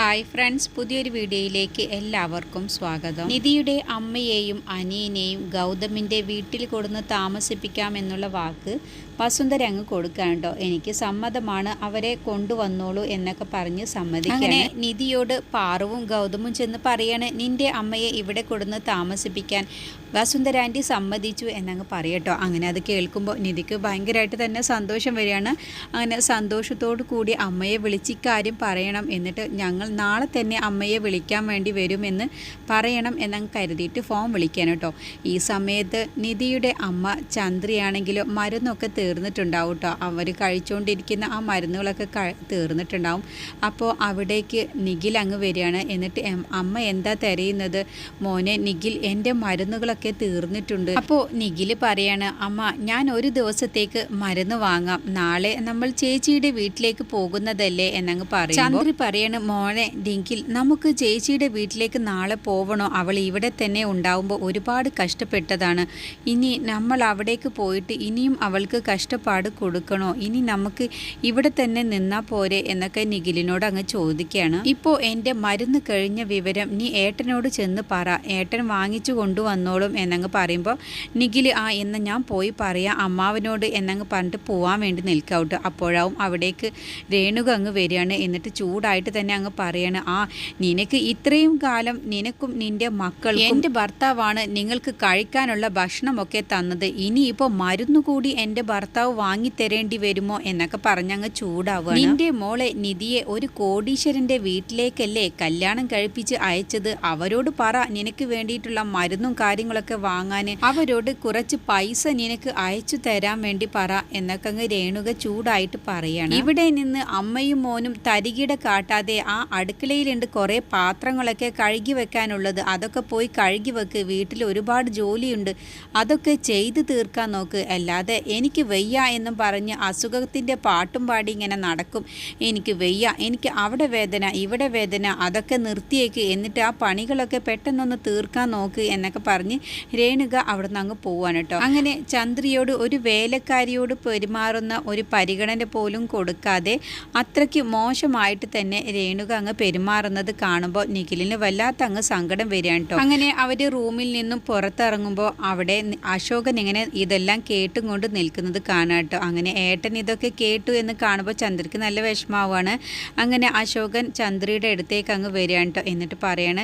Hi friends പുതിയൊരു വീഡിയോയിലേക്ക് എല്ലാവർക്കും സ്വാഗതം. നിധിയുടെ അമ്മയെയും അനിയനെയും ഗൗതമിന്റെ വീട്ടിൽ കൊടുന്ന് താമസിപ്പിക്കാം എന്നുള്ള വാക്ക് വസുന്ധര അങ്ങ് കൊടുക്കാൻ കേട്ടോ. എനിക്ക് സമ്മതമാണ് അവരെ കൊണ്ടുവന്നോളൂ എന്നൊക്കെ പറഞ്ഞ് സമ്മതിക്കും അങ്ങനെ നിധിയോട് പാറുവും ഗൗതമും ചെന്ന് പറയാണ് നിന്റെ അമ്മയെ ഇവിടെ കൊടുന്ന് താമസിപ്പിക്കാൻ വസുന്ധര ആന്റി സമ്മതിച്ചു എന്നങ്ങ് പറയട്ടോ അങ്ങനെ അത് കേൾക്കുമ്പോൾ നിധിക്ക് ഭയങ്കരമായിട്ട് തന്നെ സന്തോഷം വരികയാണ്. അങ്ങനെ സന്തോഷത്തോടു കൂടി അമ്മയെ വിളിച്ച് ഇക്കാര്യം പറയണം എന്നിട്ട് ഞങ്ങൾ നാളെ തന്നെ അമ്മയെ വിളിക്കാൻ വേണ്ടി വരുമെന്ന് പറയണം എന്നങ്ങ് കരുതിയിട്ട് ഫോം വിളിക്കാൻ കേട്ടോ. ഈ സമയത്ത് നിധിയുടെ അമ്മ ചന്ദ്രയാണെങ്കിലും മരുന്നൊക്കെ തീർന്നിട്ടുണ്ടാവും കേട്ടോ അവർ കഴിച്ചുകൊണ്ടിരിക്കുന്ന ആ മരുന്നുകളൊക്കെ തീർന്നിട്ടുണ്ടാവും. അപ്പോൾ അവിടേക്ക് നിഖിൽ അങ്ങ് വരികയാണ്. എന്നിട്ട് അമ്മ എന്താ തിരയുന്നത്? മോനെ നിഖിൽ എന്റെ മരുന്നുകളൊക്കെ തീർന്നിട്ടുണ്ട്. അപ്പോൾ നിഖിൽ പറയാണ് അമ്മ ഞാൻ ഒരു ദിവസത്തേക്ക് മരുന്ന് വാങ്ങാം. നാളെ നമ്മൾ ചേച്ചിയുടെ വീട്ടിലേക്ക് പോകുന്നതല്ലേ എന്നങ്ങ് പറയും ചന്ദ്രി പറയാണ് മോനെ നിഖിൽ നമുക്ക് ചേച്ചിയുടെ വീട്ടിലേക്ക് നാളെ പോവണോ? അവൾ ഇവിടെ തന്നെ ഉണ്ടാവുമ്പോൾ ഒരുപാട് കഷ്ടപ്പെട്ടതാണ്. ഇനി നമ്മൾ അവിടേക്ക് പോയിട്ട് ഇനിയും അവൾക്ക് കഷ്ടപ്പാട് കൊടുക്കണോ? ഇനി നമുക്ക് ഇവിടെ തന്നെ നിന്നാ പോരെ എന്നൊക്കെ നിഖിലിനോട് അങ്ങ് ചോദിക്കുകയാണ്. ഇപ്പോൾ എന്റെ മരുന്ന് കഴിഞ്ഞ വിവരം നീ ഏട്ടനോട് ചെന്ന് പറ. ഏട്ടൻ വാങ്ങിച്ചു കൊണ്ടുവന്നോളും എന്നങ്ങ് പറയുമ്പോൾ നിഖിൽ ആ എന്ന് ഞാൻ പോയി പറയാം അമ്മാവനോട് എന്നങ്ങ് പറഞ്ഞിട്ട് പോവാൻ വേണ്ടി നിൽക്കാവട്ട്. അപ്പോഴാവും അവിടേക്ക് രേണുക അങ്ങ് വരികയാണ്. എന്നിട്ട് ചൂടായിട്ട് തന്നെ അങ്ങ് പറയാണ് ആ നിനക്ക് ഇത്രയും കാലം നിനക്കും നിന്റെ മക്കൾ എന്റെ ഭർത്താവാണ് നിങ്ങൾക്ക് കഴിക്കാനുള്ള ഭക്ഷണമൊക്കെ തന്നത്. ഇനിയിപ്പോൾ മരുന്ന് കൂടി എന്റെ ഭർത്താവ് വാങ്ങി തരേണ്ടി വരുമോ എന്നൊക്കെ പറഞ്ഞങ്ങ് ചൂടാവുക നിന്റെ മോളെ നിധിയെ ഒരു കോടീശ്വരന്റെ വീട്ടിലേക്കല്ലേ കല്യാണം കഴിപ്പിച്ച് അയച്ചത്? അവരോട് പറ നിനക്ക് വേണ്ടിയിട്ടുള്ള മരുന്നും കാര്യങ്ങളൊക്കെ വാങ്ങാൻ അവരോട് കുറച്ച് പൈസ നിനക്ക് അയച്ചു തരാൻ വേണ്ടി പറ എന്നൊക്കെ അങ്ങ് രേണുക ചൂടായിട്ട് പറയാണ്. ഇവിടെ നിന്ന് അമ്മയും മോനും തരികിട കാട്ടാതെ ആ അടുക്കളയിലുണ്ട് കുറേ പാത്രങ്ങളൊക്കെ കഴുകി വെക്കാനുള്ളത്. അതൊക്കെ പോയി കഴുകി വെക്ക്. വീട്ടിൽ ഒരുപാട് ജോലിയുണ്ട്. അതൊക്കെ ചെയ്തു തീർക്കാൻ നോക്ക്. അല്ലാതെ എനിക്ക് വയ്യ എന്നും പറഞ്ഞ് അസുഖത്തിന്റെ പാട്ടും പാടി ഇങ്ങനെ നടക്കും. എനിക്ക് വയ്യ എനിക്ക് അവിടെ വേദന ഇവിടെ വേദന അതൊക്കെ നിർത്തിയേക്ക്. എന്നിട്ട് ആ പണികളൊക്കെ പെട്ടെന്നൊന്ന് തീർക്കാൻ നോക്ക് എന്നൊക്കെ പറഞ്ഞ് രേണുക അവിടെ നിന്ന് അങ്ങ് പോവാണ് കേട്ടോ. അങ്ങനെ ചന്ദ്രിയോട് ഒരു വേലക്കാരിയോട് പെരുമാറുന്ന ഒരു പരിഗണന പോലും കൊടുക്കാതെ അത്രയ്ക്ക് മോശമായിട്ട് തന്നെ രേണുക അങ്ങ് പെരുമാറുന്നത് കാണുമ്പോൾ നിഖിലിന് വല്ലാത്ത അങ്ങ് സങ്കടം വരികയാണ് കേട്ടോ. അങ്ങനെ അവർ റൂമിൽ നിന്നും പുറത്തിറങ്ങുമ്പോൾ അവിടെ അശോകൻ ഇങ്ങനെ ഇതെല്ലാം കേട്ടും കൊണ്ട് നിൽക്കുന്നത് കാണാം കേട്ടോ അങ്ങനെ ഏട്ടൻ ഇതൊക്കെ കേട്ടു എന്ന് കാണുമ്പോൾ ചന്ദ്രയ്ക്ക് നല്ല വിഷമാവാണ് അങ്ങനെ അശോകൻ ചന്ദ്രയുടെ അടുത്തേക്ക് അങ്ങ് വരികയാണ് കേട്ടോ എന്നിട്ട് പറയാണ്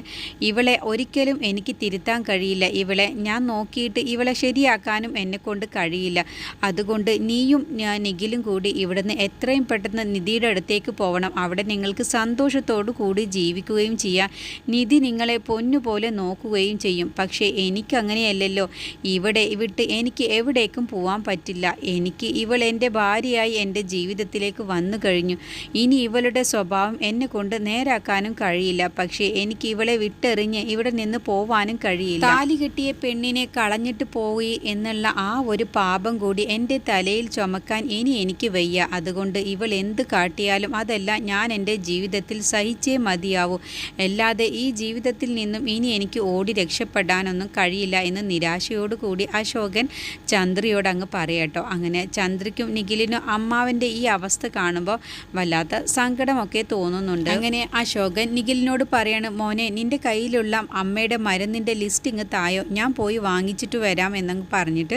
ഇവളെ ഒരിക്കലും എനിക്ക് തിരുത്താൻ കഴിയില്ല. ഇവളെ ഞാൻ നോക്കിയിട്ട് ഇവളെ ശരിയാക്കാനും എന്നെ കൊണ്ട് കഴിയില്ല. അതുകൊണ്ട് നീയും ഞാൻ നിഖിലും കൂടി ഇവിടുന്ന് എത്രയും പെട്ടെന്ന് നിധിയുടെ അടുത്തേക്ക് പോകണം അവിടെ നിങ്ങൾക്ക് സന്തോഷത്തോടു കൂടി ജീവിക്കുകയും ചെയ്യാം. നിധി നിങ്ങളെ പൊന്നുപോലെ നോക്കുകയും ചെയ്യും. പക്ഷേ എനിക്കങ്ങനെയല്ലല്ലോ ഇവിടെ വിട്ട് എനിക്ക് എവിടേക്കും പോവാൻ പറ്റില്ല. എനിക്ക് ഇവൾ എന്റെ ഭാര്യയായി എന്റെ ജീവിതത്തിലേക്ക് വന്നു കഴിഞ്ഞു. ഇനി ഇവളുടെ സ്വഭാവം എന്നെ കൊണ്ട് നേരാക്കാനും കഴിയില്ല. പക്ഷേ എനിക്ക് ഇവളെ വിട്ടെറിഞ്ഞ് ഇവിടെ നിന്ന് പോവാനും കഴിയില്ല. താലി കെട്ടിയ പെണ്ണിനെ കളഞ്ഞിട്ട് പോയി എന്നുള്ള ആ ഒരു പാപം കൂടി എന്റെ തലയിൽ ചുമക്കാൻ ഇനി എനിക്ക് വയ്യ. അതുകൊണ്ട് ഇവൾ എന്ത് കാട്ടിയാലും അതെല്ലാം ഞാൻ എന്റെ ജീവിതത്തിൽ സഹിച്ചേ മതിയാവൂ. അല്ലാതെ ഈ ജീവിതത്തിൽ നിന്നും ഇനി എനിക്ക് ഓടി രക്ഷപ്പെടാനൊന്നും കഴിയില്ല എന്ന് നിരാശയോടുകൂടി അശോകൻ ചന്ദ്രയോട് അങ്ങ് പറയാട്ടോ. അങ്ങനെ ചന്ദ്രയ്ക്കും നിഖിലിനും അമ്മാവന്റെ ഈ അവസ്ഥ കാണുമ്പോൾ വല്ലാത്ത സങ്കടമൊക്കെ തോന്നുന്നുണ്ട്. അങ്ങനെ അശോകൻ നിഖിലിനോട് പറയാണ് മോനെ നിന്റെ കയ്യിലുള്ള അമ്മയുടെ മരുന്നിന്റെ ലിസ്റ്റ് ഇങ്ങ് തായോ? ഞാൻ പോയി വാങ്ങിച്ചിട്ട് വരാം എന്നങ്ങ് പറഞ്ഞിട്ട്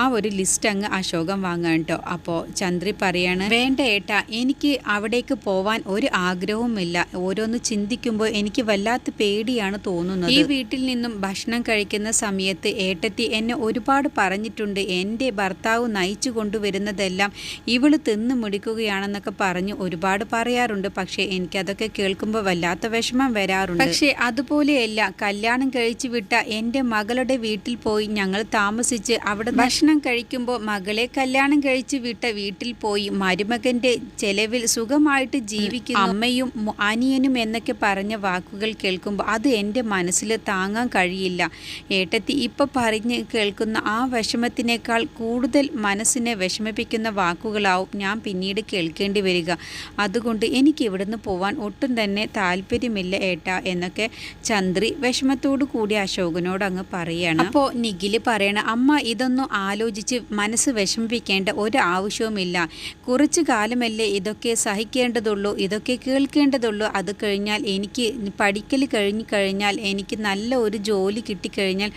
ആ ഒരു ലിസ്റ്റ് അങ്ങ് അശോകൻ വാങ്ങാൻ കേട്ടോ. അപ്പോൾ ചന്ദ്രി പറയാണ് വേണ്ട ഏട്ടാ എനിക്ക് അവിടേക്ക് പോവാൻ ഒരു ആഗ്രഹവുമില്ല. ഓരോന്ന് ചിന്തിക്കുമ്പോൾ എനിക്ക് വല്ലാത്ത പേടിയാണ് തോന്നുന്നത്. ഈ വീട്ടിൽ നിന്നും ഭക്ഷണം കഴിക്കുന്ന സമയത്ത് ഏട്ടത്തി എന്നെ ഒരുപാട് പറഞ്ഞിട്ടുണ്ട്. എന്റെ ഭർത്താവ് നയിച്ചു കൊണ്ടുവരുന്നതെല്ലാം ഇവൾ തിന്ന് മുടിക്കുകയാണെന്നൊക്കെ പറഞ്ഞ് ഒരുപാട് പറയാറുണ്ട്. പക്ഷേ എനിക്കതൊക്കെ കേൾക്കുമ്പോൾ വല്ലാത്ത വിഷമം വരാറുണ്ട്. പക്ഷേ അതുപോലെയല്ല കല്യാണം കഴിച്ചു വിട്ട എന്റെ മകളുടെ വീട്ടിൽ പോയി ഞങ്ങൾ താമസിച്ച് അവിടെ ഭക്ഷണം കഴിക്കുമ്പോൾ മകളെ കല്യാണം കഴിച്ചു വിട്ട വീട്ടിൽ പോയി മരുമകന്റെ ചെലവിൽ സുഖമായിട്ട് ജീവിക്കുന്ന. അമ്മയും അനിയനും എന്നൊക്കെ പറഞ്ഞ വാക്കുകൾ കേൾക്കുമ്പോൾ അത് എന്റെ മനസ്സിൽ താങ്ങാൻ കഴിയില്ല. ഏട്ടത്തി ഇപ്പം പറഞ്ഞ് കേൾക്കുന്ന ആ വിഷമത്തിനേക്കാൾ കൂടുതൽ മനസ്സിനെ വിഷമിപ്പിക്കുന്ന വാക്കുകളാവും ഞാൻ പിന്നീട് കേൾക്കേണ്ടി വരിക. അതുകൊണ്ട് എനിക്ക് ഇവിടുന്ന് പോവാൻ ഒട്ടും തന്നെ താല്പര്യമില്ല ഏട്ടാ എന്നൊക്കെ ചന്ദ്രി വിഷമത്തോടു കൂടി അശോകനോട് അങ്ങ് പറയാണ്. അപ്പോൾ നിഖിൽ പറയണ അമ്മ ഇതൊന്നും ആലോചിച്ച് മനസ്സ് വിഷമിപ്പിക്കേണ്ട ഒരു ആവശ്യവുമില്ല. കുറച്ചു കാലമല്ലേ ഇതൊക്കെ സഹിക്കേണ്ടതുള്ളൂ ഇതൊക്കെ കേൾക്കേണ്ടതുള്ളൂ. അത് കഴിഞ്ഞാൽ എനിക്ക് പഠിക്കൽ കഴിഞ്ഞു കഴിഞ്ഞാൽ എനിക്ക് നല്ല ഒരു ജോലി കിട്ടിക്കഴിഞ്ഞാൽ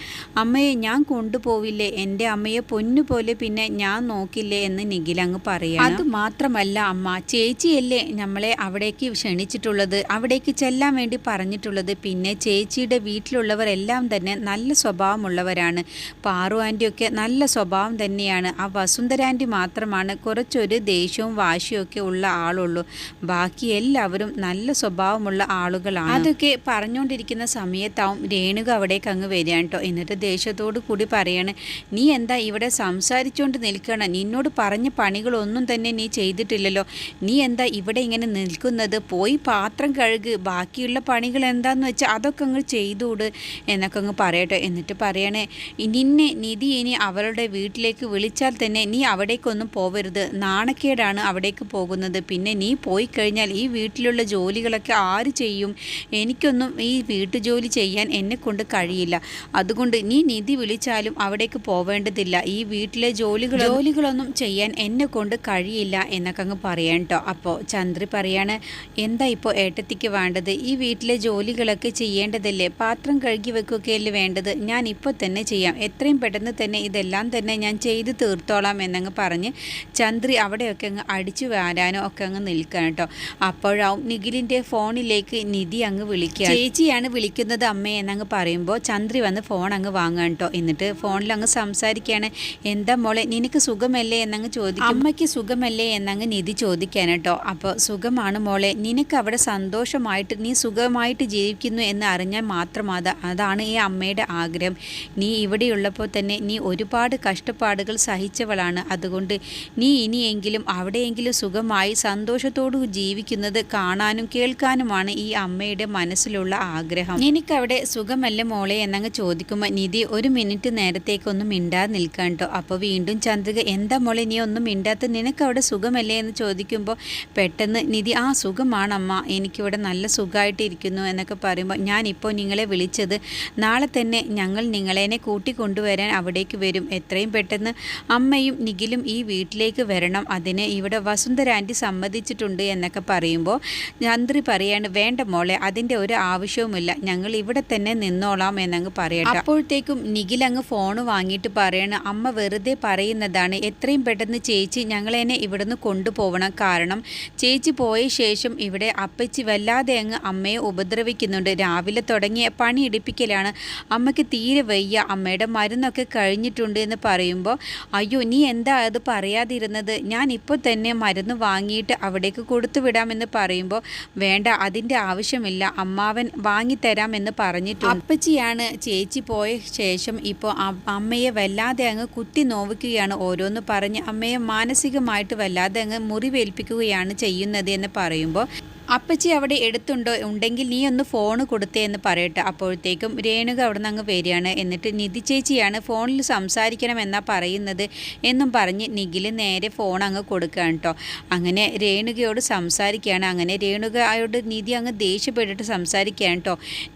അമ്മയെ ഞാൻ കൊണ്ടുപോവില്ലേ? എന്റെ അമ്മയെ പൊന്നുപോലെ പിന്നെ ഞാൻ നോക്കില്ലേ എന്ന് നിഖിൽ അങ്ങ് പറയാം അത് മാത്രമല്ല അമ്മ ചേച്ചിയല്ലേ നമ്മളെ അവിടേക്ക് ക്ഷണിച്ചിട്ടുള്ളത് അവിടേക്ക് ചെല്ലാൻ വേണ്ടി പറഞ്ഞിട്ടുള്ളത്. പിന്നെ ചേച്ചിയുടെ വീട്ടിലുള്ളവരെല്ലാം തന്നെ നല്ല സ്വഭാവമുള്ളവരാണ്. പാറു ആന്റിയൊക്കെ നല്ല സ്വഭാവം തന്നെയാണ്. ആ വസുന്ധര ആന്റി മാത്രമാണ് കുറച്ചൊരു ദേഷ്യവും വാശിയൊക്കെ ഉള്ള ആളുള്ളൂ. ബാക്കി എല്ലാവരും നല്ല സ്വഭാവമുള്ള ആളുകളാണ്. അതൊക്കെ പറഞ്ഞുകൊണ്ടിരിക്കുന്ന സമയത്താവും രേണുക അവിടേക്ക് അങ്ങ് വരികയാണ് കേട്ടോ എന്നിട്ട് ദേഷ്യത്തോടു കൂടി പറയാണ് നീ എന്താ ഇവിടെ സംസാരിച്ചുകൊണ്ട് നിൽക്കണം നിന്നോട് പറഞ്ഞ പണികളൊന്നും തന്നെ നീ ചെയ്തിട്ടില്ലല്ലോ. നീ എന്താ ഇവിടെ ഇങ്ങനെ നിൽക്കുന്നത്? പോയി പാത്രം കഴുക്. ബാക്കിയുള്ള പണികൾ എന്താന്ന് വെച്ചാൽ അതൊക്കെ അങ്ങ് ചെയ്തുകൂട് എന്നൊക്കെ അങ്ങ് പറയട്ടെ. എന്നിട്ട് പറയണേ നിന്നെ നിധി ഇനി അവരുടെ വീട്ടിലേക്ക് വിളിച്ചാൽ തന്നെ നീ അവിടേക്കൊന്നും പോവരുത്. നാണക്കേടാണ് അവിടേക്ക് പോകുന്നത്. പിന്നെ നീ പോയി കഴിഞ്ഞാൽ ഈ വീട്ടിലുള്ള ജോലികളൊക്കെ ആര് ചെയ്യും? എനിക്കൊന്നും ഈ വീട്ടുജോലി ചെയ്യാൻ എന്നെ കൊണ്ട് കഴിയില്ല. അതുകൊണ്ട് നീ നിധി വിളിച്ചാലും അവിടേക്ക് പോവേണ്ടതില്ല. ഈ വീട്ടിലെ ജോലികൾ ജോലികളൊന്നും ചെയ്യാൻ എന്നെ കൊണ്ട് കഴിയില്ല എന്നൊക്കെ അങ്ങ് പറയാൻ കേട്ടോ അപ്പോൾ ചന്ദ്രി പറയാണ് എന്താ ഇപ്പോൾ ഏട്ടത്തിക്ക് വേണ്ടത്? ഈ വീട്ടിലെ ജോലികളൊക്കെ ചെയ്യേണ്ടതല്ലേ? പാത്രം കഴുകി വെക്കുകയല്ലേ വേണ്ടത്? ഞാൻ ഇപ്പോൾ തന്നെ ചെയ്യാം. എത്രയും പെട്ടെന്ന് തന്നെ ഇതെല്ലാം തന്നെ ഞാൻ ചെയ്ത് തീർത്തോളാം എന്നങ്ങ് പറഞ്ഞ് ചന്ദ്രി അവിടെയൊക്കെ അങ്ങ് അടിച്ചു വരാനോ ഒക്കെ അങ്ങ് നിൽക്കണം കേട്ടോ അപ്പോഴാവും നിഖിലിന്റെ ഫോണിലേക്ക് നിധി അങ്ങ് വിളിക്കുക ചേച്ചിയാണ് വിളിക്കുന്നത് അമ്മേ എന്നങ്ങ് പറയുമ്പോൾ ചന്ദ്രി വന്ന് ഫോൺ അങ്ങ് വാങ്ങാൻ കേട്ടോ എന്നിട്ട് ഫോണിൽ അങ്ങ് സംസാരിക്കുകയാണ് എന്താ മോളെ നിനക്ക് സുഖമല്ലേ എന്നങ്ങ് ചോദിക്കും. അമ്മയ്ക്ക് സുഖമല്ലേ എന്നങ്ങ് നിധി ചോദിക്കാൻ കേട്ടോ. അപ്പോൾ സുഖമാണ് മോളെ. നിനക്ക് അവിടെ സന്തോഷമായിട്ട് നീ സുഖമായിട്ട് ജീവിക്കുന്നു എന്ന് അറിഞ്ഞാൽ മാത്രം അത്. അതാണ് ഈ അമ്മയുടെ ആഗ്രഹം. നീ ഇവിടെയുള്ളപ്പോൾ തന്നെ നീ ഒരുപാട് കഷ്ടപ്പാടുകൾ സഹിച്ചവളാണ്. അതുകൊണ്ട് നീ ഇനിയെങ്കിലും അവിടെയെങ്കിലും സുഖമായി സന്തോഷത്തോടു ജീവിക്കുന്നത് കാണാനും കേൾക്കാനുമാണ് ഈ അമ്മയുടെ മനസ്സിലുള്ള ആഗ്രഹം. നിനക്കവിടെ സുഖമല്ല മോളെ എന്നങ്ങ് ചോദിക്കുമ്പോൾ നിധി ഒരു മിനിറ്റ് നേരത്തേക്കൊന്നും മിണ്ടാതെ നിൽക്കാൻ കേട്ടോ. അപ്പോൾ വീണ്ടും ചന്ദ്രിക എന്താ മോളെ നീ ഒന്നും മിണ്ടാത്ത നിനക്കവിടെ സുഖമല്ലേ? എന്ന് ചോദിക്കുമ്പോൾ പെട്ടെന്ന് നിധി ആ സുഖമാണമ്മ. എനിക്കിവിടെ നല്ല സുഖമായിട്ടിരിക്കുന്നു എന്നൊക്കെ പറയുമ്പോൾ ഞാനിപ്പോൾ നിങ്ങളെ വിളിച്ചത് നാളെ തന്നെ ഞങ്ങൾ നിങ്ങളെന്നെ കൂട്ടിക്കൊണ്ടുവരാൻ അവിടേക്ക് വരും. എത്രയും പെട്ടെന്ന് അമ്മയും നിഖിലും ഈ വീട്ടിലേക്ക് വരണം. അതിന് ഇവിടെ വസുന്ധര ആന്റി സമ്മതിച്ചിട്ടുണ്ട് എന്നൊക്കെ പറയുമ്പോൾ ചന്ദ്രി പറയാണ് വേണ്ട മോളെ അതിന്റെ ഒരു ആവശ്യവുമില്ല. ഞങ്ങൾ ഇവിടെ തന്നെ നിന്നോളാം എന്നങ്ങ് പറയട്ടെ. അപ്പോഴത്തേക്കും നിഖിൽ അങ്ങ് ഫോൺ വാങ്ങിയിട്ട് പറയാണ് അമ്മ വെറുതെ പറയുന്നതാണ് എത്രയും പെട്ടെന്ന് ചേച്ചി ഞങ്ങളെന്നെ ഇവിടുന്ന് കൊണ്ടുപോകണം കാരണം ചേച്ചി പോയ ശേഷം ഇവിടെ അപ്പച്ചി വല്ലാതെ അങ്ങ് അമ്മയെ ഉപദ്രവിക്കുന്നുണ്ട്. രാവിലെ തുടങ്ങിയ പണി എടുപ്പിക്കലാണ് അമ്മയ്ക്ക് തീരെ വയ്യ. അമ്മയുടെ മരുന്നൊക്കെ കഴിഞ്ഞിട്ടുണ്ട് എന്ന് പറയുമ്പോൾ അയ്യോ നീ എന്താ അത് പറയാതിരുന്നത്? ഞാൻ ഇപ്പോൾ തന്നെ മരുന്ന് വാങ്ങിയിട്ട് അവിടേക്ക് കൊടുത്തു വിടാമെന്ന് പറയുമ്പോൾ വേണ്ട അതിന്റെ ആവശ്യമില്ല. അമ്മാവൻ വാങ്ങിത്തരാമെന്ന് പറഞ്ഞിട്ടുണ്ട്. അപ്പച്ചിയാണ് ചേച്ചി പോയ ശേഷം ഇപ്പോൾ അമ്മയെ വല്ലാതെ അങ്ങ് കുത്തി നോവിക്കുകയാണ്. ഓരോന്ന് പറഞ്ഞ് അമ്മയെ മാനസികമായിട്ട് വല്ലാതെ അങ്ങ് മുറിവേൽപ്പിക്കുകയാണ് ചെയ്യുന്നത് എന്ന് പറയുമ്പോൾ അപ്പച്ചി അവിടെ എടുത്തുണ്ടോ? ഉണ്ടെങ്കിൽ നീ ഒന്ന് ഫോൺ കൊടുത്തേ എന്ന് പറയട്ടെ. അപ്പോഴത്തേക്കും രേണുക അവിടെ നിന്ന് അങ്ങ് വരികയാണ്. എന്നിട്ട് നിധി ചേച്ചിയാണ് ഫോണിൽ സംസാരിക്കണം എന്നാ പറയുന്നത് എന്നും പറഞ്ഞ് നിഖിൽ നേരെ ഫോൺ അങ്ങ് കൊടുക്കുകയാണ് കേട്ടോ അങ്ങനെ രേണുകയോട് സംസാരിക്കുകയാണ്. അങ്ങനെ രേണുകയോട് നിധി അങ്ങ് ദേഷ്യപ്പെട്ടിട്ട് സംസാരിക്കുകയാണ് കേട്ടോ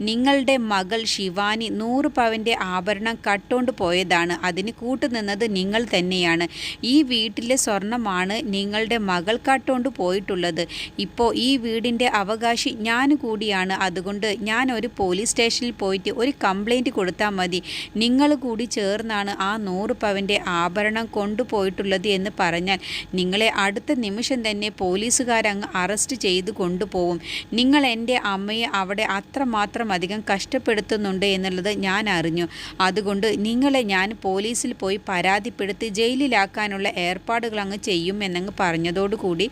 നിങ്ങളുടെ മകൾ ശിവാനി നൂറ് പവന്റെ ആഭരണം കട്ടുകൊണ്ട് പോയതാണ്. അതിന് കൂട്ടുനിന്നത് നിങ്ങൾ തന്നെയാണ്. ഈ വീട്ടിലെ സ്വർണമാണ് നിങ്ങളുടെ മകൾ കട്ടുകൊണ്ട് പോയിട്ടുള്ളത്. ഇപ്പോൾ ഈ വീട് വീടിന്റെ അവകാശി ഞാൻ കൂടിയാണ്. അതുകൊണ്ട് ഞാൻ ഒരു പോലീസ് സ്റ്റേഷനിൽ പോയിട്ട് ഒരു കംപ്ലൈന്റ് കൊടുത്താൽ മതി. നിങ്ങൾ കൂടി ചേർന്നാണ് ആ നൂറ് പവന്റെ ആഭരണം കൊണ്ടുപോയിട്ടുള്ളത് എന്ന് പറഞ്ഞാൽ നിങ്ങളെ അടുത്ത നിമിഷം തന്നെ പോലീസുകാരങ്ങ് അറസ്റ്റ് ചെയ്ത് കൊണ്ടുപോകും നിങ്ങൾ എന്റെ അമ്മയെ അവിടെ അത്രമാത്രം അധികം കഷ്ടപ്പെടുത്തുന്നുണ്ട് എന്നുള്ളത് ഞാൻ അറിഞ്ഞു. അതുകൊണ്ട് നിങ്ങളെ ഞാൻ പോലീസിൽ പോയി പരാതിപ്പെടുത്തി ജയിലിലാക്കാനുള്ള ഏർപ്പാടുകൾ അങ്ങ് ചെയ്യും എന്നങ്ങ് പറഞ്ഞതോടുകൂടി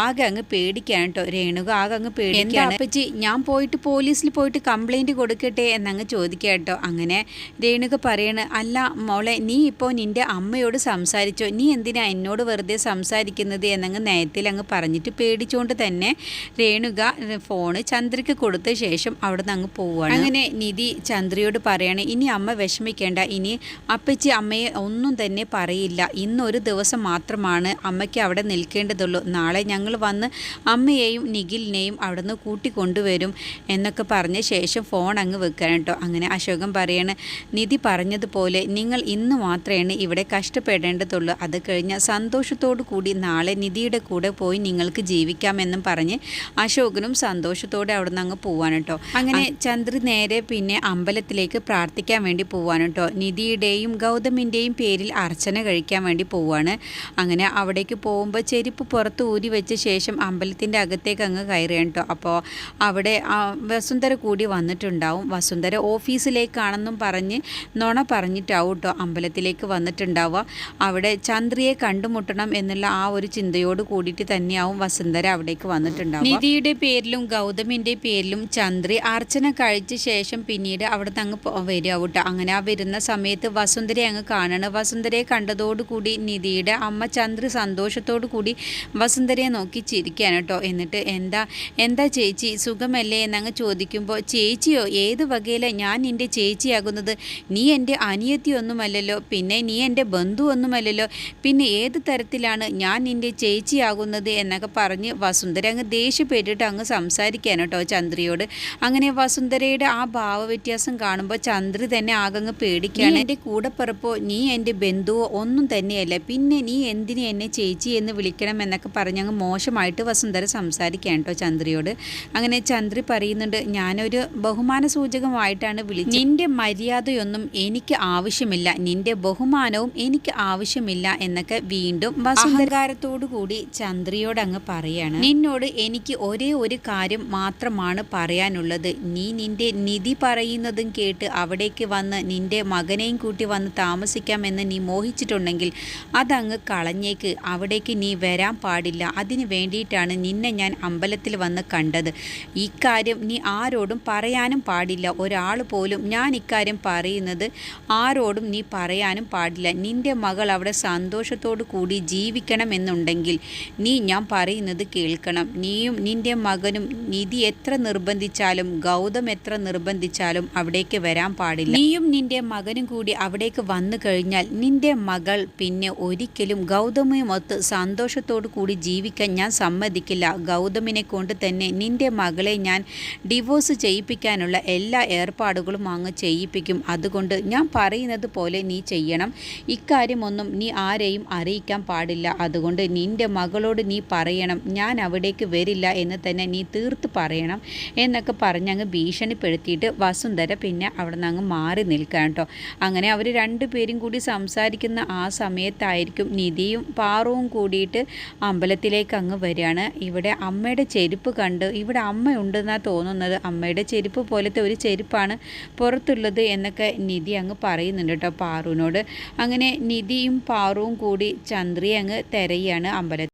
ആകെ അങ്ങ് പേടിക്കാൻ കേട്ടോ രേണുക. അശോക് ആകെ അങ്ങ് പേടിക്കുകയാണ് അപ്പച്ചി? ഞാൻ പോയിട്ട് പോലീസിൽ പോയിട്ട് കംപ്ലൈന്റ് കൊടുക്കട്ടെ എന്നങ്ങ് ചോദിക്കുക കേട്ടോ അങ്ങനെ രേണുക പറയണ് അല്ല മോളെ നീ ഇപ്പോൾ നിന്റെ അമ്മയോട് സംസാരിച്ചോ? നീ എന്തിനാ എന്നോട് വെറുതെ സംസാരിക്കുന്നത്? എന്നങ്ങ് നയത്തിൽ അങ്ങ് പറഞ്ഞിട്ട് പേടിച്ചുകൊണ്ട് തന്നെ രേണുക ഫോണ് ചന്ദ്രയ്ക്ക് കൊടുത്ത ശേഷം അവിടെ നിന്ന് അങ്ങ് പോവുകയാണ് അങ്ങനെ നിധി ചന്ദ്രയോട് പറയാണ് ഇനി അമ്മ വിഷമിക്കേണ്ട. ഇനി അപ്പച്ചി അമ്മയെ ഒന്നും തന്നെ പറയില്ല. ഇന്നൊരു ദിവസം മാത്രമാണ് അമ്മയ്ക്ക് അവിടെ നിൽക്കേണ്ടതുള്ളൂ. നാളെ ഞങ്ങൾ വന്ന് അമ്മയെയും നിഖിലിനെയും അവിടെ നിന്ന് കൂട്ടിക്കൊണ്ടുവരും എന്നൊക്കെ പറഞ്ഞ ശേഷം ഫോൺ അങ്ങ് വെക്കാൻ കേട്ടോ. അങ്ങനെ അശോകം പറയാണ് നിധി പറഞ്ഞതുപോലെ നിങ്ങൾ ഇന്ന് മാത്രമാണ് ഇവിടെ കഷ്ടപ്പെടേണ്ടതുള്ളൂ. അത് കഴിഞ്ഞ സന്തോഷത്തോടു കൂടി നാളെ നിധിയുടെ കൂടെ പോയി നിങ്ങൾക്ക് ജീവിക്കാമെന്നും പറഞ്ഞ് അശോകനും സന്തോഷത്തോടെ അവിടെ നിന്ന് അങ്ങ് പോവാൻ കേട്ടോ. അങ്ങനെ ചന്ദ്രി നേരെ പിന്നെ അമ്പലത്തിലേക്ക് പ്രാർത്ഥിക്കാൻ വേണ്ടി പോവാൻ കേട്ടോ. നിധിയുടെയും ഗൗതമിന്റെയും പേരിൽ അർച്ചന കഴിക്കാൻ വേണ്ടി പോവാണ്. അങ്ങനെ അവിടേക്ക് പോകുമ്പോൾ ചെരുപ്പ് പുറത്ത് ഊരി വെച്ച ശേഷം അമ്പലത്തിന്റെ അകത്തേക്ക് അങ്ങ് കയറുകയാണ് കേട്ടോ അപ്പോൾ അവിടെ വസുന്ധര കൂടി വന്നിട്ടുണ്ടാവും. വസുന്ധര ഓഫീസിലേക്കാണെന്നും പറഞ്ഞ് നുണ പറഞ്ഞിട്ടാവും കേട്ടോ അമ്പലത്തിലേക്ക് വന്നിട്ടുണ്ടാവുക. അവിടെ ചന്ദ്രിയെ കണ്ടുമുട്ടണം എന്നുള്ള ആ ഒരു ചിന്തയോട് കൂടിയിട്ട് തന്നെയാവും വസുന്ധര അവിടേക്ക് വന്നിട്ടുണ്ടാവും നിധിയുടെ പേരിലും ഗൗതമിന്റെ പേരിലും ചന്ദ്രി അർച്ചന കഴിച്ച ശേഷം പിന്നീട് അവിടെ നിന്ന് അങ്ങ് വരിക അങ്ങനെ ആ വരുന്ന സമയത്ത് വസുന്ധരയെ അങ്ങ് കാണണം. വസുന്ധരയെ കണ്ടതോടുകൂടി നിധിയുടെ അമ്മ ചന്ദ്രി സന്തോഷത്തോടു കൂടി വസുന്ധരയെ നോക്കി ചിരിക്കുകയാണ് കേട്ടോ എന്നിട്ട് എന്താ? എന്താ ചേച്ചി? സുഖമല്ലേ? എന്നങ്ങ് ചോദിക്കുമ്പോൾ ചേച്ചിയോ ഏത് വകയിലാണ് ഞാൻ നിന്റെ ചേച്ചിയാകുന്നത്? നീ എന്റെ അനിയത്തിയൊന്നുമല്ലല്ലോ പിന്നെ നീ എന്റെ ബന്ധുവൊന്നുമല്ലല്ലോ പിന്നെ ഏത് തരത്തിലാണ് ഞാൻ നിന്റെ ചേച്ചിയാകുന്നത്? എന്നൊക്കെ പറഞ്ഞ് വസുന്ധര അങ്ങ് ദേഷ്യപ്പെട്ടിട്ട് അങ്ങ് സംസാരിക്കാൻ കേട്ടോ ചന്ദ്രയോട്. അങ്ങനെ വസുന്ധരയുടെ ആ ഭാവവ്യത്യാസം കാണുമ്പോൾ ചന്ദ്ര തന്നെ ആകങ്ങ് പേടിക്കുകയാണ്. എന്റെ കൂടപ്പിറപ്പോ നീ എന്റെ ബന്ധുവോ ഒന്നും തന്നെയല്ല. പിന്നെ നീ എന്തിനു എന്നെ ചേച്ചി എന്ന് വിളിക്കണം എന്നൊക്കെ പറഞ്ഞ് അങ്ങ് മോശമായിട്ട് വസുന്ധര സംസാരിക്കാൻ കേട്ടോ ചന്ദ്രയോട്? അങ്ങനെ ചന്ദ്രി പറയുന്നുണ്ട് ഞാനൊരു ബഹുമാന സൂചകമായിട്ടാണ് വിളിച്ചത്. നിന്റെ മര്യാദയൊന്നും എനിക്ക് ആവശ്യമില്ല. നിന്റെ ബഹുമാനവും എനിക്ക് ആവശ്യമില്ല എന്നൊക്കെ വീണ്ടും വസുന്ധകാരത്തോടു കൂടി ചന്ദ്രയോട് അങ്ങ് പറയാണ്. നിന്നോട് എനിക്ക് ഒരേ ഒരു കാര്യം മാത്രമാണ് പറയാനുള്ളത്. നീ നിന്റെ നിധി പറയുന്നതും കേട്ട് അവിടേക്ക് വന്ന് നിന്റെ മകനെയും കൂട്ടി വന്ന് താമസിക്കാമെന്ന് നീ മോഹിച്ചിട്ടുണ്ടെങ്കിൽ അതങ്ങ് കളഞ്ഞേക്ക്. അവിടേക്ക് നീ വരാൻ പാടില്ല. അതിന് വേണ്ടിയിട്ടാണ് നിന്നെ ഞാൻ അമ്പലത്തിൽ വന്ന് കണ്ടത്. ഇക്കാര്യം നീ ആരോടും പറയാനും പാടില്ല. ഒരാൾ പോലും ഞാൻ ഇക്കാര്യം പറയുന്നത് ആരോടും നീ പറയാനും പാടില്ല. നിന്റെ മകൾ അവിടെ സന്തോഷത്തോടു കൂടി ജീവിക്കണം എന്നുണ്ടെങ്കിൽ നീ ഞാൻ പറയുന്നത് കേൾക്കണം. നീയും നിന്റെ മകനും നിധി എത്ര നിർബന്ധിച്ചാലും ഗൗതം എത്ര നിർബന്ധിച്ചാലും അവിടേക്ക് വരാൻ പാടില്ല. നീയും നിന്റെ മകനും കൂടി അവിടേക്ക് വന്നു കഴിഞ്ഞാൽ നിന്റെ മകൾ പിന്നെ ഒരിക്കലും ഗൗതമുമൊത്ത് സന്തോഷത്തോടു കൂടി ജീവിക്കാൻ ഞാൻ സമ്മതിക്കില്ല. ഗൗതമിനെ കൊണ്ട് തന്നെ നിന്റെ മകളെ ഞാൻ ഡിവോഴ്സ് ചെയ്യിപ്പിക്കാനുള്ള എല്ലാ ഏർപ്പാടുകളും അങ്ങ് ചെയ്യിപ്പിക്കും. അതുകൊണ്ട് ഞാൻ പറയുന്നത് പോലെ നീ ചെയ്യണം. ഇക്കാര്യമൊന്നും നീ ആരെയും അറിയിക്കാൻ പാടില്ല. അതുകൊണ്ട് നിന്റെ മകളോട് നീ പറയണം. ഞാൻ അവിടേക്ക് വരില്ല എന്ന് തന്നെ നീ തീർത്ത് പറയണം എന്നൊക്കെ പറഞ്ഞങ്ങ് ഭീഷണിപ്പെടുത്തിയിട്ട് വസുന്ധര പിന്നെ അവിടെ നിന്ന് അങ്ങ് മാറി നിൽക്കാൻ കേട്ടോ. അങ്ങനെ അവർ രണ്ടുപേരും കൂടി സംസാരിക്കുന്ന ആ സമയത്തായിരിക്കും നിധിയും പാറവും കൂടിയിട്ട് അമ്പലത്തിലേക്ക് അങ്ങ് വരികയാണ്. ഇവിടെ അമ്മയുടെ ചെരുപ്പ് കണ്ട് ഇവിടെ അമ്മയുണ്ടെന്നാണ് തോന്നുന്നത്. അമ്മയുടെ ചെരുപ്പ് പോലത്തെ ഒരു ചെരുപ്പാണ് പുറത്തുള്ളത് എന്നൊക്കെ നിധി അങ്ങ് പറയുന്നുണ്ട് കേട്ടോ പാറുവിനോട്. അങ്ങനെ നിധിയും പാറുവും കൂടി ചന്ദ്രയെ അങ്ങ് തിരയാണ് അമ്പലത്തിൽ.